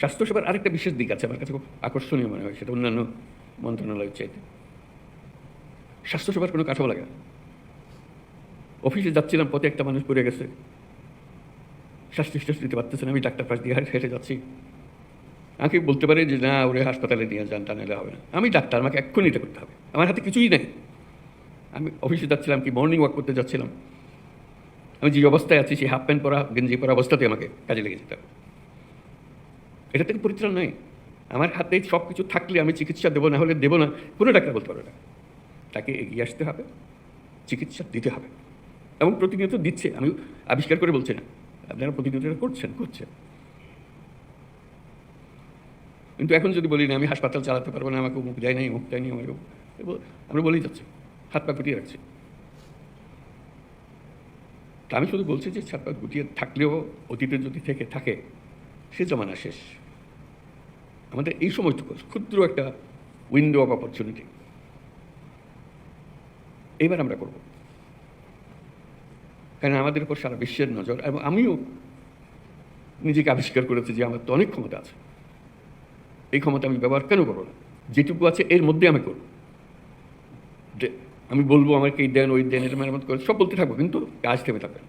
স্বাস্থ্যসেবার আরেকটা বিশেষ দিক আছে, আমার কাছে খুব আকর্ষণীয় মনে হয়, সেটা অন্যান্য মন্ত্রণালয়ের চাইতে। স্বাস্থ্যসেবার কোনো কাঠামো লাগে অফিসে যাচ্ছিলাম, পথে একটা মানুষ পড়ে গেছে। শ্বাস নিঃশ্বাস দিতে পারতেছে না, আমি ডাক্তার পাশ দিয়ে হেঁটে যাচ্ছি। আমাকে বলতে পারে যে, না, ওরে হাসপাতালে নিয়ে যান, তা নাহলে হবে না। আমি ডাক্তার, আমাকে এক্ষুনি এটা করতে হবে। আমার হাতে কিছুই নেই। আমি অফিসে যাচ্ছিলাম কি মর্নিং ওয়াক করতে যাচ্ছিলাম। আমি যে অবস্থায় আছি, সেই হাফ প্যান্ট পরা, গেঞ্জি পরা অবস্থাতে আমাকে কাজে লেগে যেতে হবে। এটা থেকে পরিত্রাণ নাই। আমার হাতে সব কিছু থাকলে আমি চিকিৎসা দেবো, না হলে দেবো না। কোনো ডাক্তার বলতে পারবে না। তাকে এগিয়ে আসতে হবে, চিকিৎসা দিতে হবে। এবং প্রতিনিয়ত দিচ্ছে, আমি আবিষ্কার করে বলছি না। আপনারা প্রতিনিয়ত করছেন করছেন। কিন্তু এখন যদি বলি না, আমি হাসপাতাল চালাতে পারব না, আমাকে মুখ দেয় নাই মুখ দেয়নি আমাকে এবার আমরা বলেই যাচ্ছি, হাত পা গুটিয়ে রাখছি। তা আমি শুধু বলছি যে, হাত পা গুটিয়ে থাকলেও অতীতে যদি থেকে, থাকে সে জমানা শেষ। আমাদের এই সময়টুকু ক্ষুদ্র একটা উইন্ডো অফ অপরচুনিটি এইবার আমরা করব। কারণ আমাদের উপর সারা বিশ্বের নজর, এবং আমিও নিজেকে আবিষ্কার করেছি যে আমার তো অনেক ক্ষমতা আছে। এই ক্ষমতা আমি ব্যবহার কেন করব না? যেটুকু আছে এর মধ্যে আমি করব। আমি বলব আমাকে এই দেন, ওই দেন এটা মেরামত করে সব বলতে থাকব, কিন্তু কাজ থেমে থাকবে না।